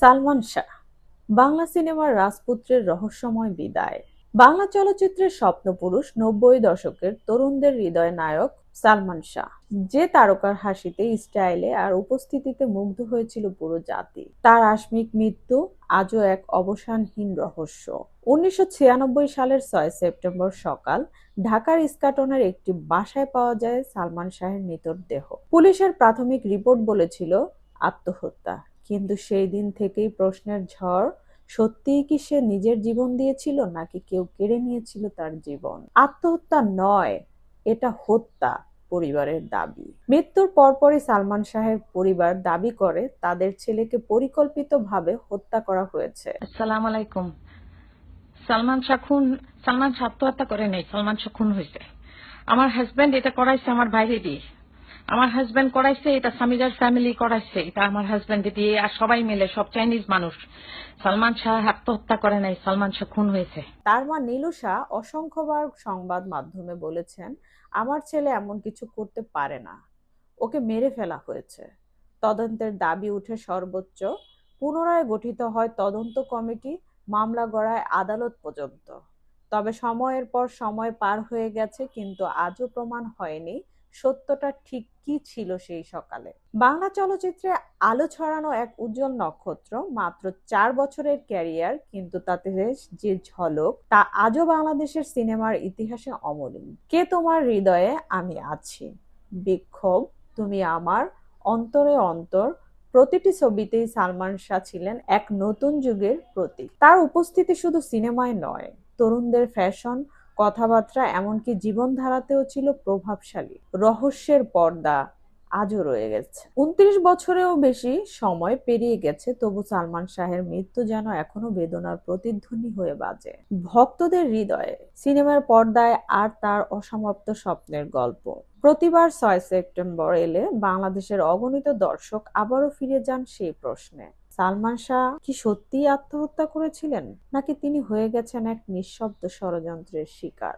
সালমান শাহ, বাংলা সিনেমার রাজপুত্রের রহস্যময় বিদায়। বাংলা চলচ্চিত্রের স্বপ্নপুরুষ নব্বই দশকের তরুণদের হৃদয় নায়ক সালমান শাহ, যে তারকার হাসিতে, স্টাইলে আর উপস্থিতিতে মুগ্ধ হয়েছিল পুরো জাতি। তার আকস্মিক মৃত্যু আজও এক অবসানহীন রহস্য। উনিশশো ছিয়ানব্বই সালের ছয় সেপ্টেম্বর সকাল ঢাকার ইস্কাটনের একটি বাসায় পাওয়া যায় সালমান শাহের মৃতদেহ। পুলিশের প্রাথমিক রিপোর্ট বলেছিল আত্মহত্যা। কিন্তু সেই দিন থেকেই প্রশ্নের ঝড় সত্যিই কি সে নিজের জীবন দিয়েছিল নাকি কেউ কেড়ে নিয়েছিল তার জীবন? আত্মহত্যা নয়, এটা হত্যা পরিবারের দাবি। মৃত্যুর পরপরই সালমান শাহের পরিবার দাবি করে তাদের ছেলেকে পরিকল্পিতভাবে হত্যা করা হয়েছে। আসসালামু আলাইকুম। সালমান শাহ খুন, সালমান শাহ আত্মহত্যা করে নেই, সালমান শাহ খুন হয়েছে। আমার হাজবেন্ড এটা করাইছে আমার বাইরে দিয়ে। আমার হাজবেন্ড করাইছে, এটা সামিরার ফ্যামিলি করাইছে, এটা আমার হাজবেন্ড দিয়ে আর সবাই মিলে, সব চাইনিজ মানুষ। সালমান শাহ আত্মহত্যা করে নাই, সালমান শাহ খুন হয়েছে। তার মা নীলুষা অসংখ্যবার সংবাদ মাধ্যমে বলেছেন, আমার ছেলে এমন কিছু করতে পারে না। ওকে মেরে ফেলা হয়েছে। তদন্তের দাবি উঠে সর্বোচ্চ পুনরায় গঠিত হয় তদন্ত কমিটি মামলা গড়ায় আদালত পর্যন্ত। তবে সময়ের পর সময় পার হয়ে গেছে, কিন্তু আজও প্রমাণ হয়নি সত্যটা ঠিক কি ছিল সেই সকালে। বাংলা চলচ্চিত্রে আলো ছড়ানো এক উজ্জ্বল নক্ষত্র মাত্র চার বছরের ক্যারিয়ার, কিন্তু তাতে যে ঝলক তা আজও বাংলাদেশের সিনেমার ইতিহাসে অমলিন কে তোমার হৃদয়ে আমি আছি? বিক্ষোভ, তুমি আমার অন্তরে অন্তর। প্রতিটি ছবিতেই সালমান শাহ ছিলেন এক নতুন যুগের প্রতীক। তার উপস্থিতি শুধু সিনেমায় নয়, তরুণদের ফ্যাশন কথাবার্তা, এমনকি জীবনধারাতেও ছিল প্রভাবশালী। রহস্যের পর্দা আজও রয়ে গেছে। উনত্রিশ বছরেও বেশি সময় পেরিয়ে গেছে, তবু সালমান শাহের মৃত্যু যেন এখনও বেদনার প্রতিধ্বনি হয়ে বাজে। ভক্তদের হৃদয়ে সিনেমার পর্দায় আর তার অসমাপ্ত স্বপ্নের গল্প। প্রতিবার ছয় সেপ্টেম্বর এলে বাংলাদেশের অগণিত দর্শক আবারও ফিরে যান সেই প্রশ্নে। সালমান শাহ কি সত্যিই আত্মহত্যা করেছিলেন? নাকি তিনি হয়ে গেছেন এক নিঃশব্দ ষড়যন্ত্রের শিকার?